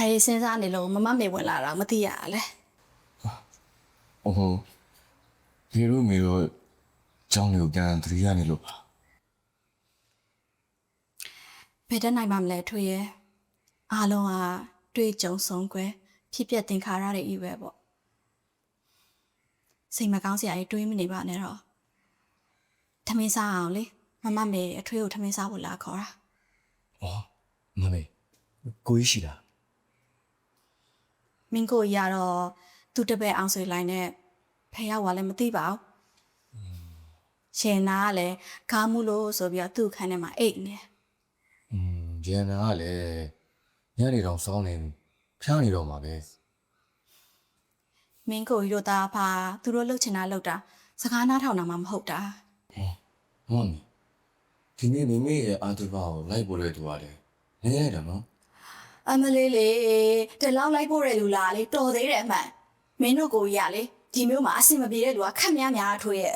ဘာတွေစဉ်းစားနေလို့မမမေဝင်လာတာမသိရလဲ။အော်ဟိုဒီလိုမျိုးကြောင်းလေးကိုပြန်သတိရနေလို့ပါဘယ်တက်နိုင်မှမလဲထွေရဲ့အားလုံးကတွေ့ကြုံဆုံးကွယ်ဖြစ်ပျက်တင်ခါရတဲ့ဤပဲပေါ့စိတ်မကောင်းစရာကြီးတွေးမနေပါနဲ့တော့ထမင်းစားအောင်လေမမမေအထွေးကိုထမင်းစားဖို့လာခေါ်တာ။အော်မမေကိုကြီးရှိလား မင်းကိုကြီးကတော့သူ့တပည့်အောင်ဆွေလိုက်နဲ့ဖះရောက်သွားလည်းမသိပါဘူးရှင်နာကလည်းကားမှုလို့ဆိုပြီးတော့သူ့ခန်းထဲမှာအိတ်နေတယ်။อืมဂျန်နာကလည်းညနေတော့စောင်းနေဖျားနေတော့မှာပဲမင်းကိုကြီးတို့သားဖာသူတို့လှုပ်ချင်တာလှုပ်တာစကားနားထောင်တာမှမဟုတ်တာ။ဟုတ်ပြီ။ဒီနေ့မိမိရဲ့အာတူဘာကိုလိုက်ပို့တဲ့သူကလည်းနေရတာနော် အမလေးလေတလောက်လိုက်ဖို့ရလူလားလေတော်သေးတယ်အမှန်မင်းတို့ကိုကြီးကလေဒီမျိုးမှာအဆင်မပြေတဲ့လူကခက်များများထွေးရဲ့